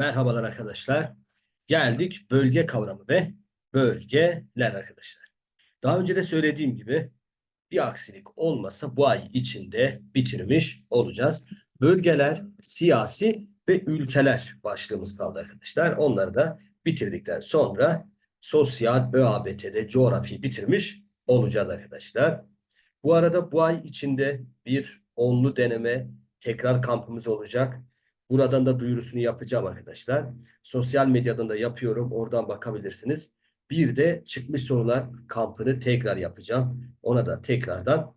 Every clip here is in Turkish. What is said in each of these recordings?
Merhabalar arkadaşlar. Geldik bölge kavramı ve bölgeler arkadaşlar. Daha önce de söylediğim gibi bir aksilik olmasa bu ay içinde bitirmiş olacağız. Bölgeler, siyasi ve ülkeler başlığımız kaldı arkadaşlar. Onları da bitirdikten sonra sosyal ÖABT'de coğrafyayı bitirmiş olacağız arkadaşlar. Bu arada bu ay içinde bir onlu deneme tekrar kampımız olacak. Buradan da duyurusunu yapacağım arkadaşlar. Sosyal medyadan da yapıyorum. Oradan bakabilirsiniz. Bir de çıkmış sorular kampını tekrar yapacağım. Ona da tekrardan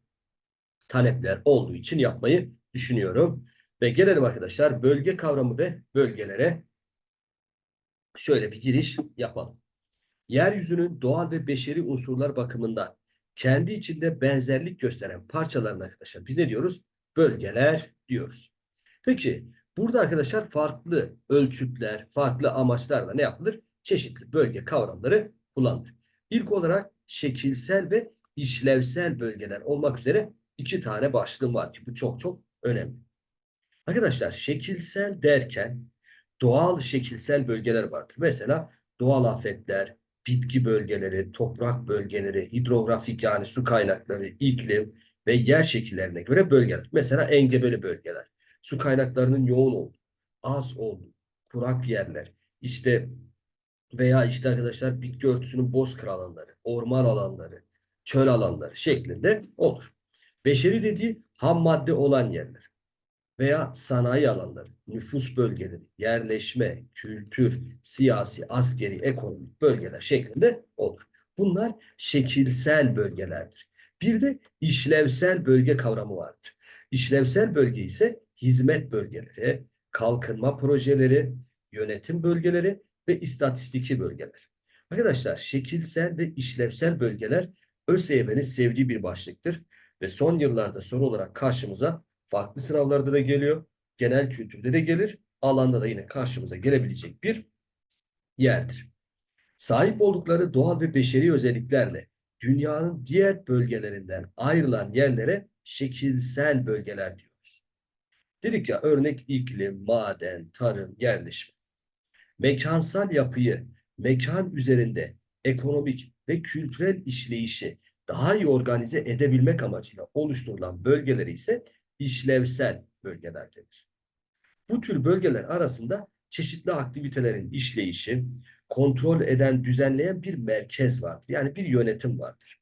talepler olduğu için yapmayı düşünüyorum. Ve gelelim arkadaşlar bölge kavramı ve bölgelere şöyle bir giriş yapalım. Yeryüzünün doğal ve beşeri unsurlar bakımından kendi içinde benzerlik gösteren parçalarına arkadaşlar biz ne diyoruz? Bölgeler diyoruz. Peki burada arkadaşlar farklı ölçütler, farklı amaçlarla ne yapılır? Çeşitli bölge kavramları kullanılır. İlk olarak şekilsel ve işlevsel bölgeler olmak üzere iki tane başlığım var ki bu çok çok önemli. Arkadaşlar şekilsel derken doğal şekilsel bölgeler vardır. Mesela doğal afetler, bitki bölgeleri, toprak bölgeleri, hidrografik yani su kaynakları, iklim ve yer şekillerine göre bölgeler. Mesela engebeli bölgeler, su kaynaklarının yoğun olduğu, az olduğu, kurak yerler, işte veya işte arkadaşlar bitki örtüsünün bozkır alanları, orman alanları, çöl alanları şeklinde olur. Beşeri dediği ham madde olan yerler veya sanayi alanları, nüfus bölgeleri, yerleşme, kültür, siyasi, askeri, ekonomik bölgeler şeklinde olur. Bunlar şekilsel bölgelerdir. Bir de işlevsel bölge kavramı vardır. İşlevsel bölge ise hizmet bölgeleri, kalkınma projeleri, yönetim bölgeleri ve istatistiki bölgeler. Arkadaşlar şekilsel ve işlevsel bölgeler ÖSYM'nin sevdiği bir başlıktır ve son yıllarda soru olarak karşımıza farklı sınavlarda da geliyor, genel kültürde de gelir, alanda da yine karşımıza gelebilecek bir yerdir. Sahip oldukları doğal ve beşeri özelliklerle dünyanın diğer bölgelerinden ayrılan yerlere şekilsel bölgeler diyoruz. Dedik ya örnek iklim, maden, tarım, yerleşme. Mekansal yapıyı mekan üzerinde ekonomik ve kültürel işleyişi daha iyi organize edebilmek amacıyla oluşturulan bölgeleri ise işlevsel bölgeler denir. Bu tür bölgeler arasında çeşitli aktivitelerin işleyişi, kontrol eden, düzenleyen bir merkez vardır. Yani bir yönetim vardır.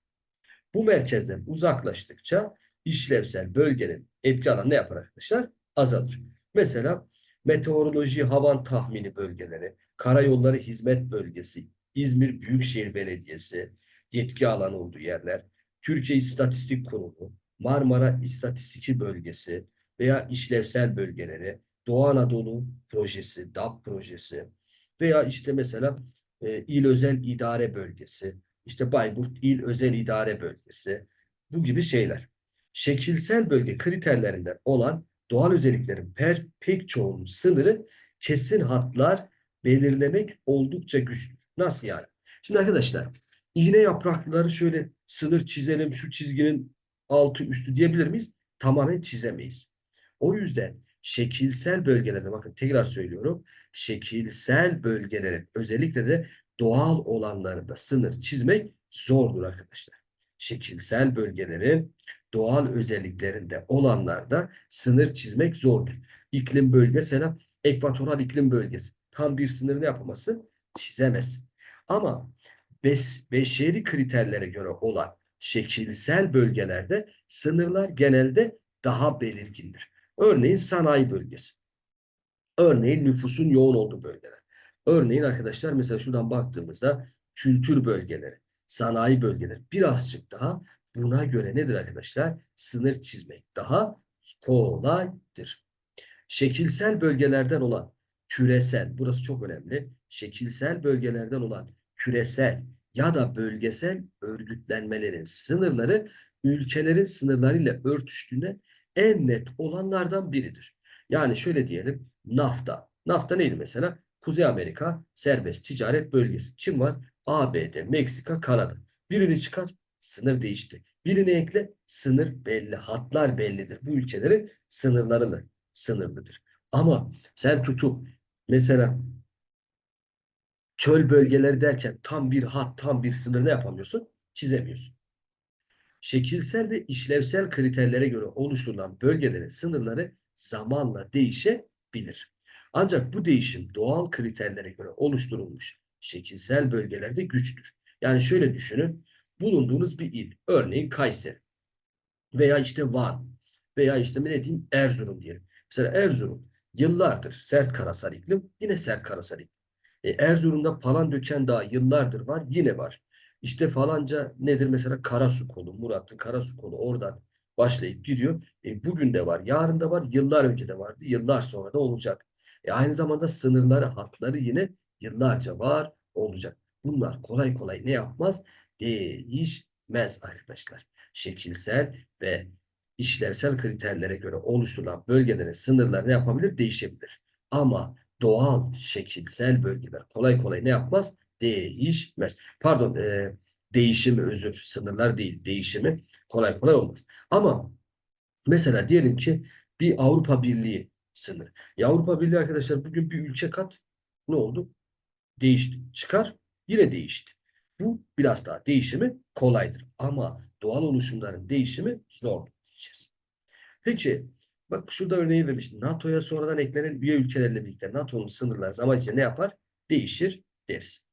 Bu merkezden uzaklaştıkça işlevsel bölgenin etki alanı ne yapar arkadaşlar? Azalır. Mesela meteoroloji, havan tahmini bölgeleri, karayolları hizmet bölgesi, İzmir Büyükşehir Belediyesi, yetki alanı olduğu yerler, Türkiye İstatistik Kurumu, Marmara İstatistiki Bölgesi veya işlevsel bölgeleri, Doğu Anadolu Projesi, DAP projesi veya işte mesela e, İl Özel İdare Bölgesi, işte Bayburt İl Özel İdare Bölgesi, bu gibi şeyler. Şekilsel bölge kriterlerinden olan doğal özelliklerin per, pek çoğunun sınırı kesin hatlar belirlemek oldukça güçtür. Nasıl yani? Şimdi arkadaşlar iğne yaprakları şöyle sınır çizelim şu çizginin altı üstü diyebilir miyiz? Tamamen çizemeyiz. O yüzden şekilsel bölgelerde bakın tekrar söylüyorum. Şekilsel bölgelerin özellikle de doğal olanlarında sınır çizmek zordur arkadaşlar. Şekilsel bölgelerin doğal özelliklerinde olanlarda sınır çizmek zordur. İklim bölge mesela ekvatoral iklim bölgesi. Tam bir sınır ne yapamazsın? Çizemezsin. Ama beş, beşeri kriterlere göre olan şekilsel bölgelerde sınırlar genelde daha belirgindir. Örneğin sanayi bölgesi. Örneğin nüfusun yoğun olduğu bölgeler. Örneğin arkadaşlar mesela şuradan baktığımızda kültür bölgeleri, sanayi bölgeleri birazcık daha buna göre nedir arkadaşlar? Sınır çizmek daha kolaydır. Şekilsel bölgelerden olan küresel, burası çok önemli. Şekilsel bölgelerden olan küresel ya da bölgesel örgütlenmelerin sınırları ülkelerin sınırlarıyla örtüştüğüne en net olanlardan biridir. Yani şöyle diyelim NAFTA. NAFTA neydi mesela? Kuzey Amerika Serbest Ticaret Bölgesi. Kim var? ABD, Meksika, Kanada. Birini çıkar, sınır değişti. Birini ekle, sınır belli, hatlar bellidir. Bu ülkelerin sınırları sınırlıdır. Ama sen tutup Mesela çöl bölgeleri derken tam bir hat, tam bir sınır ne yapamıyorsun? Çizemiyorsun. Şekilsel ve işlevsel kriterlere göre oluşturulan bölgelerin sınırları zamanla değişebilir. Ancak bu değişim doğal kriterlere göre oluşturulmuş şekilsel bölgelerde güçtür. Yani şöyle düşünün. Bulunduğunuz bir il, örneğin Kayseri veya işte Van veya işte ne diyeyim Erzurum diyelim. Mesela Erzurum yıllardır sert karasal iklim, yine sert karasal iklim. E, Erzurum'da Palandöken Dağı yıllardır var, yine var. İşte falanca nedir mesela Karasu kolu, Murat'ın Karasu kolu oradan başlayıp gidiyor. E, bugün de var, yarın da var, yıllar önce de vardı, yıllar sonra da olacak. E, aynı zamanda sınırları, hatları yine yıllarca var olacak. Bunlar kolay kolay ne yapmaz? Değişmez arkadaşlar. Şekilsel ve işlevsel kriterlere göre oluşturulan bölgelerin sınırları ne yapabilir? Değişebilir. Ama doğal şekilsel bölgeler kolay kolay ne yapmaz? Değişmez. Pardon, e, değişimi özür, sınırlar değil, değişimi kolay kolay olmaz. Ama mesela diyelim ki bir Avrupa Birliği sınır. Ya Avrupa Birliği arkadaşlar bugün bir ülke kat ne oldu? Değişti. Çıkar yine değişti. Bu biraz daha değişimi kolaydır. Ama doğal oluşumların değişimi zor diyeceğiz. Peki bak şurada örneği vermiş. NATO'ya sonradan eklenen üye ülkelerle birlikte NATO'nun sınırları zaman içinde ne yapar? Değişir deriz.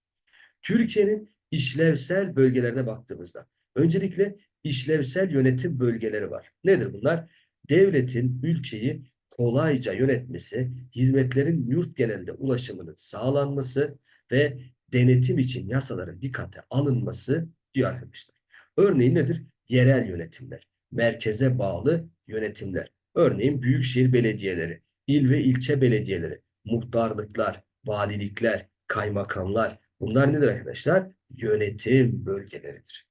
Türkiye'nin işlevsel bölgelerine baktığımızda öncelikle işlevsel yönetim bölgeleri var. Nedir bunlar? Devletin ülkeyi kolayca yönetmesi, hizmetlerin yurt genelinde ulaşımının sağlanması ve denetim için yasaların dikkate alınması diyor arkadaşlar. Örneğin nedir? Yerel yönetimler, merkeze bağlı yönetimler. Örneğin büyükşehir belediyeleri, il ve ilçe belediyeleri, muhtarlıklar, valilikler, kaymakamlar. Bunlar nedir arkadaşlar? Yönetim bölgeleridir.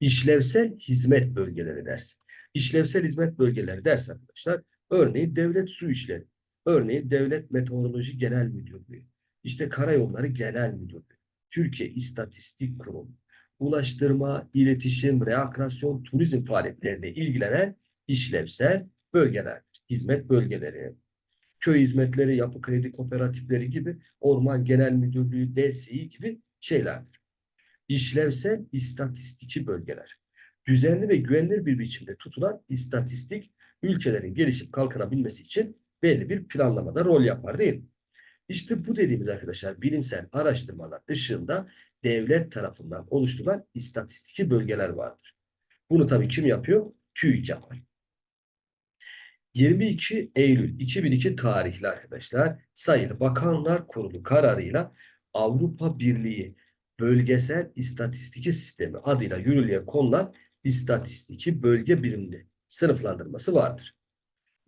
İşlevsel hizmet bölgeleri dersi. İşlevsel hizmet bölgeleri ders arkadaşlar. Örneğin devlet su işleri. Örneğin devlet meteoroloji genel müdürlüğü. İşte karayolları genel müdürlüğü. Türkiye İstatistik Kurumu. Ulaştırma, iletişim, rekreasyon, turizm faaliyetlerine ilgilenen işlevsel bölgelerdir. Hizmet bölgeleri. Köy hizmetleri, yapı kredi kooperatifleri gibi orman genel müdürlüğü, DSİ gibi şeylerdir. İşlevsel istatistiki bölgeler. Düzenli ve güvenilir bir biçimde tutulan istatistik ülkelerin gelişip kalkınabilmesi için belli bir planlamada rol yapar değil mi? İşte bu dediğimiz arkadaşlar bilimsel araştırmalar ışığında devlet tarafından oluşturulan istatistiki bölgeler vardır. Bunu tabii kim yapıyor? TÜİK yapar. 22 Eylül 2002 tarihli arkadaşlar sayılı Bakanlar Kurulu kararıyla Avrupa Birliği Bölgesel İstatistiki Sistemi adıyla yürürlüğe konulan istatistiki bölge birimli sınıflandırması vardır.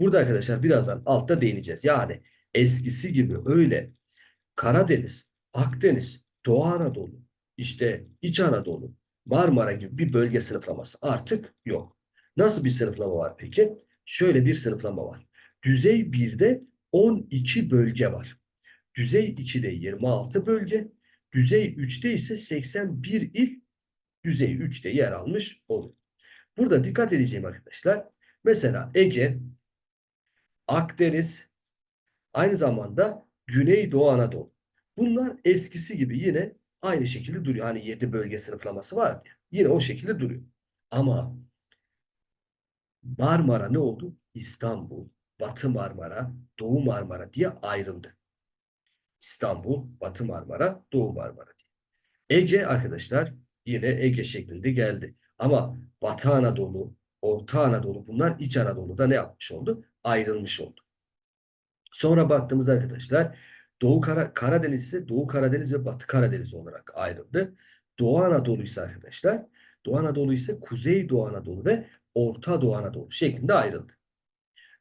Burada arkadaşlar birazdan altta değineceğiz. Yani eskisi gibi öyle Karadeniz, Akdeniz, Doğu Anadolu, işte İç Anadolu, Marmara gibi bir bölge sınıflaması artık yok. Nasıl bir sınıflama var peki? Şöyle bir sınıflama var. Düzey 1'de 12 bölge var. Düzey 2'de 26 bölge, düzey 3'te ise 81 il düzey 3'te yer almış olur. Burada dikkat edeceğim arkadaşlar. Mesela Ege, Akdeniz, aynı zamanda Güneydoğu Anadolu. Bunlar eskisi gibi yine aynı şekilde duruyor. Hani 7 bölge sınıflaması var ya. Yine o şekilde duruyor. Ama Marmara ne oldu? İstanbul, Batı Marmara, Doğu Marmara diye ayrıldı. İstanbul, Batı Marmara, Doğu Marmara diye. Ege arkadaşlar yine Ege şeklinde geldi. Ama Batı Anadolu, Orta Anadolu bunlar İç Anadolu'da ne yapmış oldu? Ayrılmış oldu. Sonra baktığımız arkadaşlar Doğu Kara, Karadeniz ise Doğu Karadeniz ve Batı Karadeniz olarak ayrıldı. Doğu Anadolu ise arkadaşlar Doğu Anadolu ise Kuzey Doğu Anadolu ve Orta Doğu Anadolu şeklinde ayrıldı.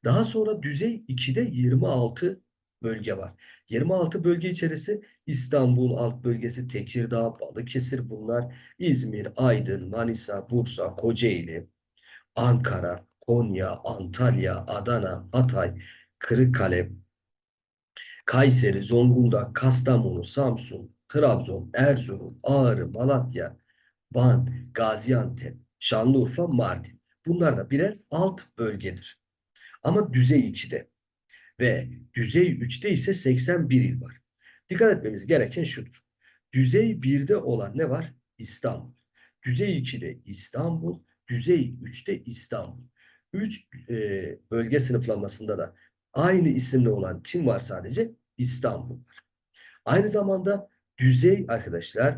Daha sonra düzey 2'de 26 bölge var. 26 bölge içerisi İstanbul alt bölgesi, Tekirdağ, Balıkesir bunlar, İzmir, Aydın, Manisa, Bursa, Kocaeli, Ankara, Konya, Antalya, Adana, Hatay, Kırıkkale, Kayseri, Zonguldak, Kastamonu, Samsun, Trabzon, Erzurum, Ağrı, Malatya, Van, Gaziantep, Şanlıurfa, Mardin. Bunlar da birer alt bölgedir. Ama düzey 2'de. ve düzey 3'te ise 81 il var. Dikkat etmemiz gereken şudur. Düzey 1'de olan ne var? İstanbul. Düzey 2'de İstanbul, düzey 3'te İstanbul. 3 e, bölge sınıflamasında da aynı isimli olan kim var sadece? İstanbul. Aynı zamanda düzey arkadaşlar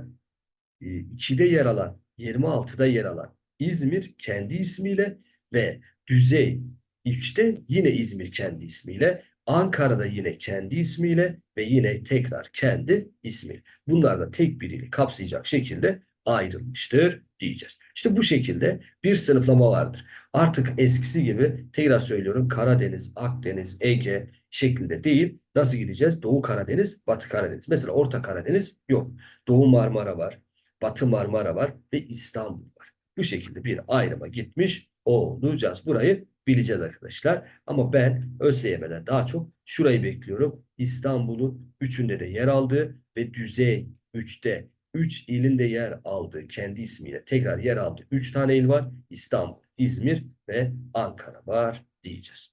2'de yer alan, 26'da yer alan İzmir kendi ismiyle ve düzey 3'te yine İzmir kendi ismiyle, Ankara'da yine kendi ismiyle ve yine tekrar kendi ismi. Bunlar da tek bir ili kapsayacak şekilde ayrılmıştır diyeceğiz. İşte bu şekilde bir sınıflama vardır. Artık eskisi gibi tekrar söylüyorum Karadeniz, Akdeniz, Ege şeklinde değil. Nasıl gideceğiz? Doğu Karadeniz, Batı Karadeniz. Mesela Orta Karadeniz yok. Doğu Marmara var, Batı Marmara var ve İstanbul var. Bu şekilde bir ayrıma gitmiş olacağız. Burayı bileceğiz arkadaşlar. Ama ben ÖSYM'den daha çok şurayı bekliyorum. İstanbul'un üçünde de yer aldığı ve düzey 3'te 3 ilinde yer aldığı kendi ismiyle tekrar yer aldığı 3 tane il var. İstanbul, İzmir ve Ankara var diyeceğiz.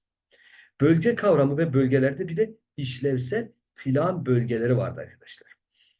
Bölge kavramı ve bölgelerde bir de işlevsel plan bölgeleri vardı arkadaşlar.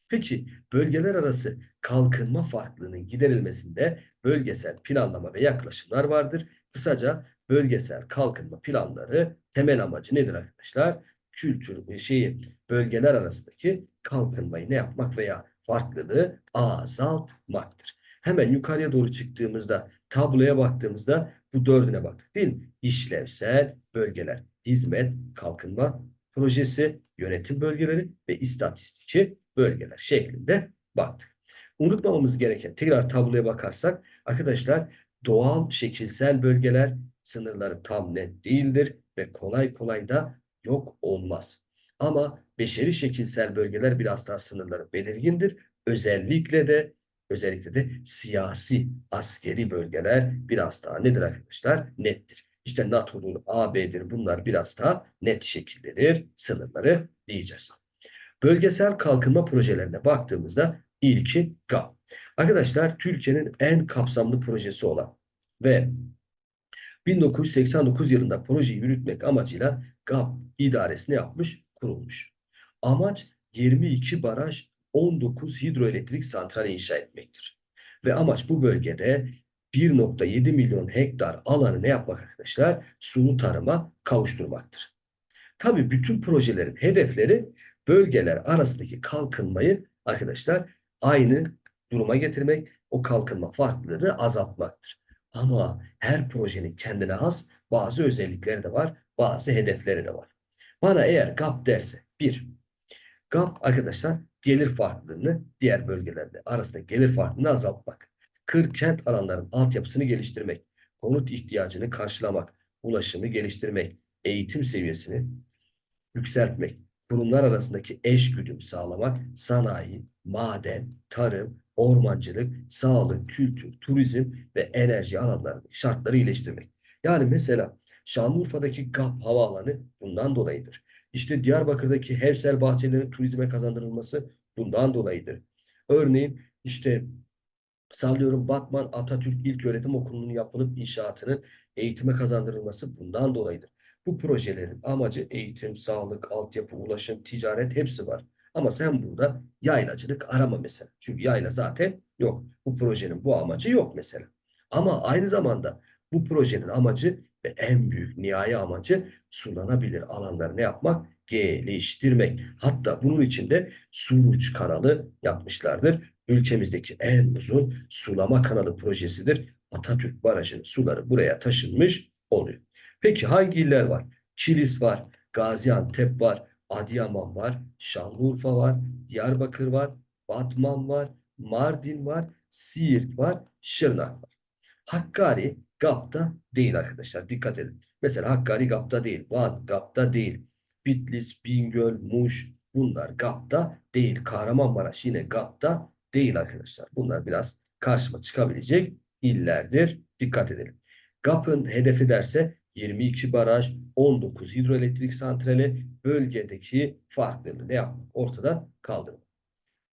Peki bölgeler arası kalkınma farklılığının giderilmesinde bölgesel planlama ve yaklaşımlar vardır. Kısaca bölgesel kalkınma planları temel amacı nedir arkadaşlar? Kültür şeyi bölgeler arasındaki kalkınmayı ne yapmak veya farklılığı azaltmaktır. Hemen yukarıya doğru çıktığımızda tabloya baktığımızda bu dördüne baktık değil mi? İşlevsel bölgeler, hizmet, kalkınma projesi, yönetim bölgeleri ve istatistiki bölgeler şeklinde baktık. Unutmamamız gereken tekrar tabloya bakarsak arkadaşlar doğal şekilsel bölgeler sınırları tam net değildir ve kolay kolay da yok olmaz. Ama beşeri şekilsel bölgeler biraz daha sınırları belirgindir. Özellikle de özellikle de siyasi, askeri bölgeler biraz daha nedir arkadaşlar? Nettir. İşte NATO'dur, AB'dir bunlar biraz daha net şekildedir sınırları diyeceğiz. Bölgesel kalkınma projelerine baktığımızda ilki GAP. Arkadaşlar Türkiye'nin en kapsamlı projesi olan ve 1989 yılında projeyi yürütmek amacıyla GAP idaresini yapmış, kurulmuş. Amaç 22 baraj, 19 hidroelektrik santral inşa etmektir. Ve amaç bu bölgede 1.7 milyon hektar alanı ne yapmak arkadaşlar? Sulu tarıma kavuşturmaktır. Tabii bütün projelerin hedefleri bölgeler arasındaki kalkınmayı arkadaşlar aynı duruma getirmek, o kalkınma farklılığını azaltmaktır. Ama her projenin kendine has bazı özellikleri de var, bazı hedefleri de var. Bana eğer GAP derse, bir, GAP arkadaşlar gelir farklılığını diğer bölgelerle arasında gelir farklılığını azaltmak, kır kent alanların altyapısını geliştirmek, konut ihtiyacını karşılamak, ulaşımı geliştirmek, eğitim seviyesini yükseltmek, kurumlar arasındaki eş güdüm sağlamak, sanayi, maden, tarım, ormancılık, sağlık, kültür, turizm ve enerji alanlarındaki şartları iyileştirmek. Yani mesela Şanlıurfa'daki GAP havaalanı bundan dolayıdır. İşte Diyarbakır'daki Hevsel bahçelerin turizme kazandırılması bundan dolayıdır. Örneğin işte sallıyorum Batman Atatürk İlköğretim Okulu'nun yapılıp inşaatının eğitime kazandırılması bundan dolayıdır. Bu projelerin amacı eğitim, sağlık, altyapı, ulaşım, ticaret hepsi var. Ama sen burada yaylacılık arama mesela. Çünkü yayla zaten yok. Bu projenin bu amacı yok mesela. Ama aynı zamanda bu projenin amacı ve en büyük nihai amacı sulanabilir alanları ne yapmak? Geliştirmek. Hatta bunun içinde Suruç kanalı yapmışlardır. Ülkemizdeki en uzun sulama kanalı projesidir. Atatürk Barajı'nın suları buraya taşınmış oluyor. Peki hangi iller var? Kilis var, Gaziantep var, Adıyaman var, Şanlıurfa var, Diyarbakır var, Batman var, Mardin var, Siirt var, Şırnak var. Hakkari GAP'ta değil arkadaşlar. Dikkat edin. Mesela Hakkari GAP'ta değil. Van GAP'ta değil. Bitlis, Bingöl, Muş bunlar GAP'ta değil. Kahramanmaraş yine GAP'ta değil arkadaşlar. Bunlar biraz karşıma çıkabilecek illerdir. Dikkat edelim. GAP'ın hedefi derse 22 baraj, 19 hidroelektrik santrali bölgedeki farklılığı ne yapmak? Ortada kaldırmak.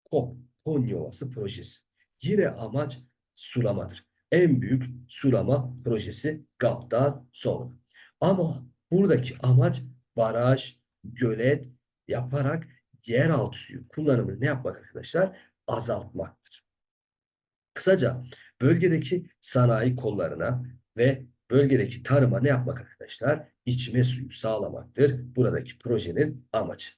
KOP, Konya Ovası projesi. Yine amaç sulamadır. En büyük sulama projesi GAP'tan sonra. Ama buradaki amaç baraj, gölet yaparak yeraltı suyu kullanımını ne yapmak arkadaşlar? Azaltmaktır. Kısaca bölgedeki sanayi kollarına ve bölgedeki tarıma ne yapmak arkadaşlar? İçme suyu sağlamaktır. Buradaki projenin amacı.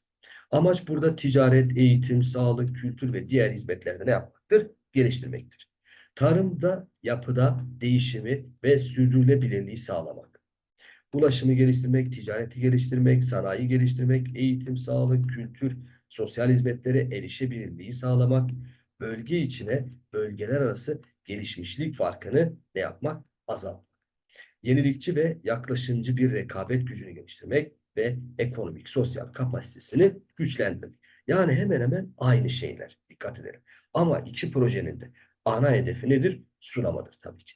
Amaç burada ticaret, eğitim, sağlık, kültür ve diğer hizmetlerde ne yapmaktır? Geliştirmektir. Tarımda, yapıda değişimi ve sürdürülebilirliği sağlamak. Ulaşımı geliştirmek, ticareti geliştirmek, sanayi geliştirmek, eğitim, sağlık, kültür, sosyal hizmetlere erişebilirliği sağlamak, bölge içine bölgeler arası gelişmişlik farkını ne yapmak? Azaltmak. Yenilikçi ve yaklaşımcı bir rekabet gücünü geliştirmek ve ekonomik, sosyal kapasitesini güçlendirmek. Yani hemen hemen aynı şeyler. Dikkat edelim. Ama iki projenin de ana hedefi nedir? Sulamadır tabii ki.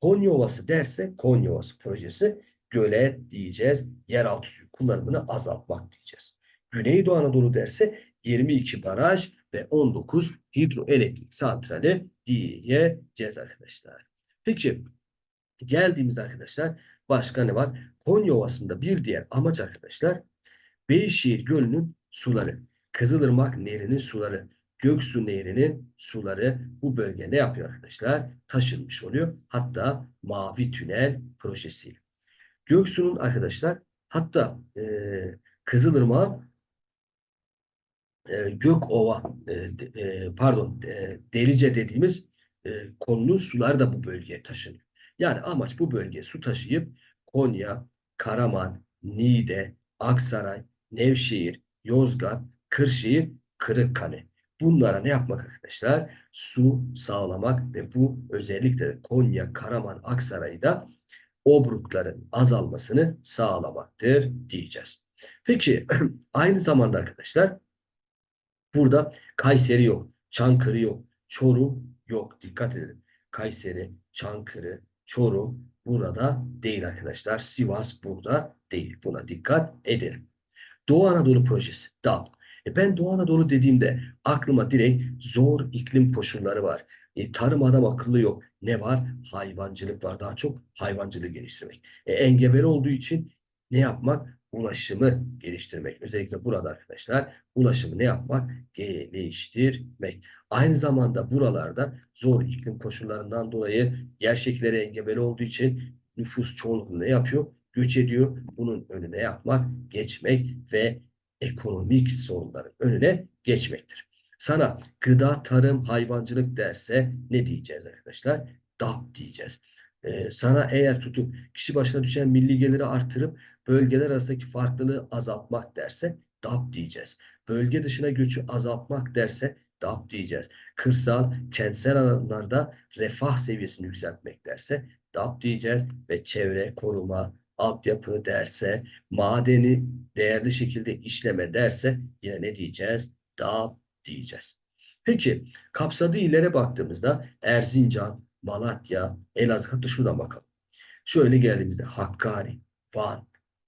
Konya Ovası derse Konya Ovası projesi gölet diyeceğiz. Yeraltı suyu kullanımını azaltmak diyeceğiz. Güneydoğu Anadolu derse 22 baraj ve 19 hidroelektrik santrali diyeceğiz arkadaşlar. Peki geldiğimizde arkadaşlar başka ne var? Konya Ovası'nda bir diğer amaç arkadaşlar Beyşehir Gölü'nün suları, Kızılırmak Nehri'nin suları, Göksu Nehri'nin suları bu bölge ne yapıyor arkadaşlar? Taşınmış oluyor. Hatta Mavi Tünel projesiyle. Göksu'nun arkadaşlar hatta e, Kızılırmak'ın e, Gökova e, e, pardon e, Delice dediğimiz e, konunun suları da bu bölgeye taşınıyor. Yani amaç bu bölgeye su taşıyıp Konya, Karaman, Niğde, Aksaray, Nevşehir, Yozgat, Kırşehir, Kırıkkale. Bunlara ne yapmak arkadaşlar? Su sağlamak ve bu özellikle Konya, Karaman, Aksaray'da obrukların azalmasını sağlamaktır diyeceğiz. Peki aynı zamanda arkadaşlar burada Kayseri yok, Çankırı yok, Çorum yok. Dikkat edin. Kayseri, Çankırı, Çorum burada değil arkadaşlar. Sivas burada değil. Buna dikkat edelim. Doğu Anadolu projesi DAP. E ben Doğu Anadolu dediğimde aklıma direkt zor iklim koşulları var. E, tarım adam akıllı yok. Ne var? Hayvancılık var. Daha çok hayvancılığı geliştirmek. E, engebeli olduğu için ne yapmak? Ulaşımı geliştirmek. Özellikle burada arkadaşlar ulaşımı ne yapmak? Geliştirmek. Aynı zamanda buralarda zor iklim koşullarından dolayı yer şekilleri engebeli olduğu için nüfus çoğunluğu ne yapıyor? Göç ediyor. Bunun önüne yapmak, geçmek ve ekonomik sorunların önüne geçmektir. Sana gıda, tarım, hayvancılık derse ne diyeceğiz arkadaşlar? DAP diyeceğiz. Ee, sana eğer tutup kişi başına düşen milli geliri artırıp bölgeler arasındaki farklılığı azaltmak derse DAP diyeceğiz. Bölge dışına göçü azaltmak derse DAP diyeceğiz. Kırsal, kentsel alanlarda refah seviyesini yükseltmek derse DAP diyeceğiz ve çevre koruma, altyapı derse, madeni değerli şekilde işleme derse yine ne diyeceğiz? DAP diyeceğiz. Peki kapsadığı illere baktığımızda Erzincan, Malatya, Elazığ hatta şuradan bakalım. Şöyle geldiğimizde Hakkari, Van,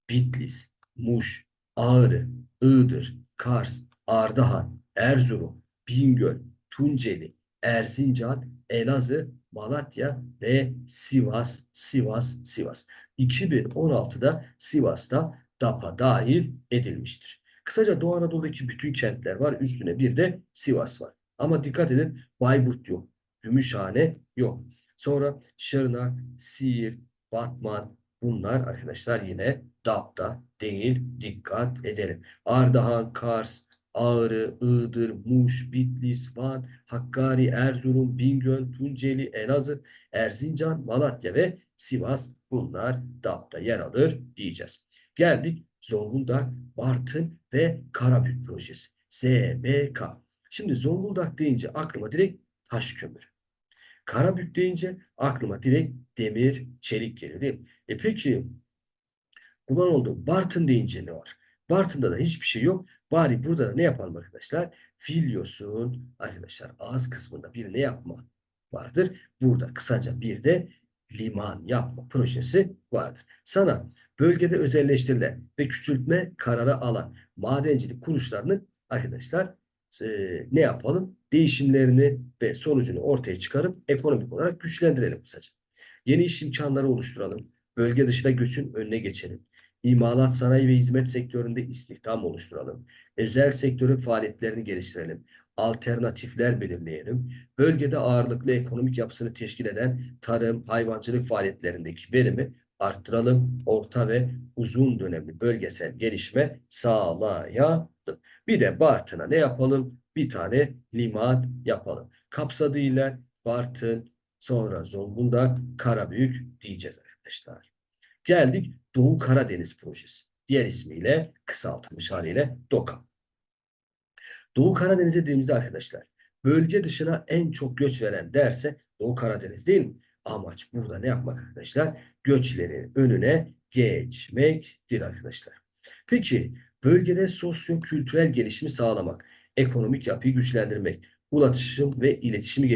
Bitlis, Muş, Ağrı, Iğdır, Kars, Ardahan, Erzurum, Bingöl, Tunceli, Erzincan, Elazığ, Malatya ve Sivas, Sivas, Sivas. 2016'da Sivas'ta DAP'a dahil edilmiştir. Kısaca Doğu Anadolu'daki bütün kentler var. Üstüne bir de Sivas var. Ama dikkat edin Bayburt yok. Gümüşhane yok. Sonra Şırnak, Siirt, Batman bunlar arkadaşlar yine DAP'ta değil. Dikkat edelim. Ardahan, Kars, Ağrı, Iğdır, Muş, Bitlis, Van, Hakkari, Erzurum, Bingöl, Tunceli, Elazığ, Erzincan, Malatya ve Sivas bunlar DAP'ta yer alır diyeceğiz. Geldik Zonguldak, Bartın ve Karabük projesi. ZBK. Şimdi Zonguldak deyince aklıma direkt taş kömür. Karabük deyince aklıma direkt demir, çelik geliyor değil mi? E peki kurban oldu. Bartın deyince ne var? Bartın'da da hiçbir şey yok. Bari burada da ne yapalım arkadaşlar? Filyos'un arkadaşlar ağız kısmında bir ne yapma vardır. Burada kısaca bir de liman yapma projesi vardır. Sana bölgede özelleştirilen ve küçültme kararı alan madencilik kuruluşlarının arkadaşlar e, ne yapalım? Değişimlerini ve sonucunu ortaya çıkarıp ekonomik olarak güçlendirelim kısaca. Yeni iş imkanları oluşturalım. Bölge dışına göçün önüne geçelim. İmalat, sanayi ve hizmet sektöründe istihdam oluşturalım. Özel sektörün faaliyetlerini geliştirelim. Alternatifler belirleyelim. Bölgede ağırlıklı ekonomik yapısını teşkil eden tarım, hayvancılık faaliyetlerindeki verimi arttıralım. Orta ve uzun dönemli bölgesel gelişme sağlayalım. Bir de Bartın'a ne yapalım? Bir tane liman yapalım. Kapsadığı iller Bartın, sonra Zonguldak, Karabük diyeceğiz arkadaşlar. Geldik Doğu Karadeniz Projesi. Diğer ismiyle kısaltılmış haliyle DOKA. Doğu Karadeniz dediğimizde arkadaşlar bölge dışına en çok göç veren derse Doğu Karadeniz değil mi? Amaç burada ne yapmak arkadaşlar? Göçlerin önüne geçmektir arkadaşlar. Peki bölgede sosyo-kültürel gelişimi sağlamak, ekonomik yapıyı güçlendirmek, ulaşım ve iletişimi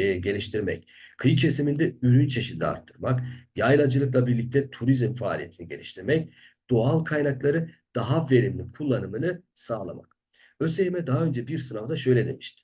e, geliştirmek, kıyı kesiminde ürün çeşidi arttırmak, yaylacılıkla birlikte turizm faaliyetini geliştirmek, doğal kaynakları daha verimli kullanımını sağlamak. ÖSYM daha önce bir sınavda şöyle demişti.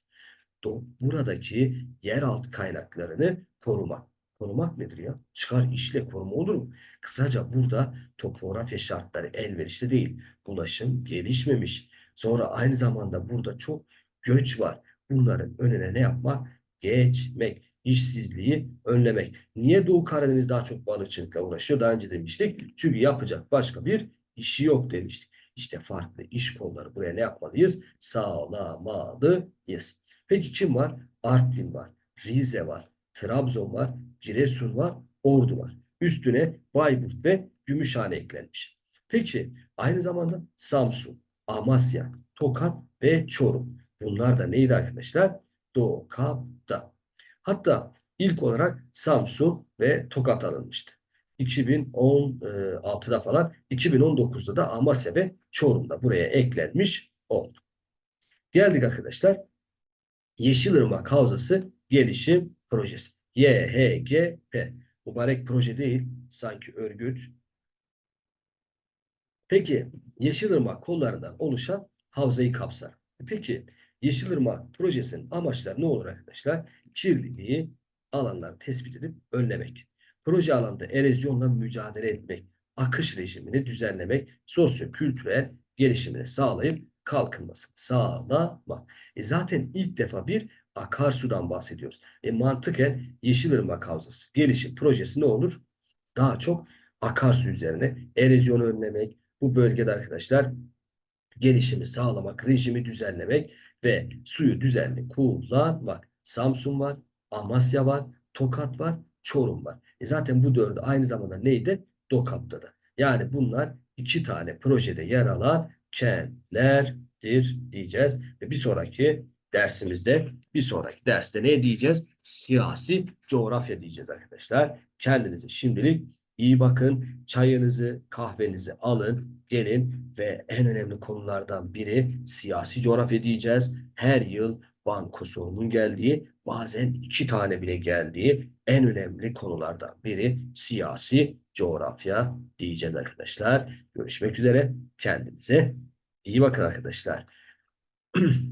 Buradaki yeraltı kaynaklarını korumak. Korumak nedir ya? Çıkar işle koruma olur mu? Kısaca burada topografya şartları elverişli değil. Ulaşım gelişmemiş. Sonra aynı zamanda burada çok göç var. Bunların önüne ne yapmak? Geçmek. işsizliği önlemek. Niye Doğu Karadeniz daha çok balıkçılıkla uğraşıyor? Daha önce demiştik. Çünkü yapacak başka bir işi yok demiştik. İşte farklı iş kolları buraya ne yapmalıyız? Sağlamalıyız. Peki kim var? Artvin var, Rize var, Trabzon var, Giresun var, Ordu var. Üstüne Bayburt ve Gümüşhane eklenmiş. Peki aynı zamanda Samsun, Amasya, Tokat ve Çorum. Bunlar da neydi arkadaşlar? Dokap'ta. Hatta ilk olarak Samsun ve Tokat alınmıştı. 2016'da falan 2019'da da Amasya ve Çorum'da buraya eklenmiş oldu. Geldik arkadaşlar. Yeşilırmak Havzası Gelişim Projesi. YHGP. Mübarek proje değil, sanki örgüt. Peki, Yeşilırmak kollarından oluşan havzayı kapsar. Peki, Yeşilırmak projesinin amaçları ne olur arkadaşlar? Kirliliği, alanları tespit edip önlemek. Proje alanda erozyonla mücadele etmek, akış rejimini düzenlemek, sosyo-kültürel gelişimini sağlayıp kalkınmasını sağlamak. E zaten ilk defa bir akarsudan bahsediyoruz. E mantıken Yeşilırmak Havzası gelişim projesi ne olur? Daha çok akarsu üzerine erozyonu önlemek, bu bölgede arkadaşlar gelişimi sağlamak, rejimi düzenlemek ve suyu düzenli kullanmak. Samsun var, Amasya var, Tokat var, Çorum var. E zaten bu dördü aynı zamanda neydi? DOKAP'ta da. Yani bunlar iki tane projede yer alan kentlerdir diyeceğiz. Ve bir sonraki dersimizde, bir sonraki derste ne diyeceğiz? Siyasi coğrafya diyeceğiz arkadaşlar. Kendinize şimdilik iyi bakın. Çayınızı, kahvenizi alın, gelin ve en önemli konulardan biri siyasi coğrafya diyeceğiz. Her yıl banko sorunun geldiği, bazen iki tane bile geldiği en önemli konulardan biri siyasi coğrafya diyeceğiz arkadaşlar. Görüşmek üzere. Kendinize iyi bakın arkadaşlar.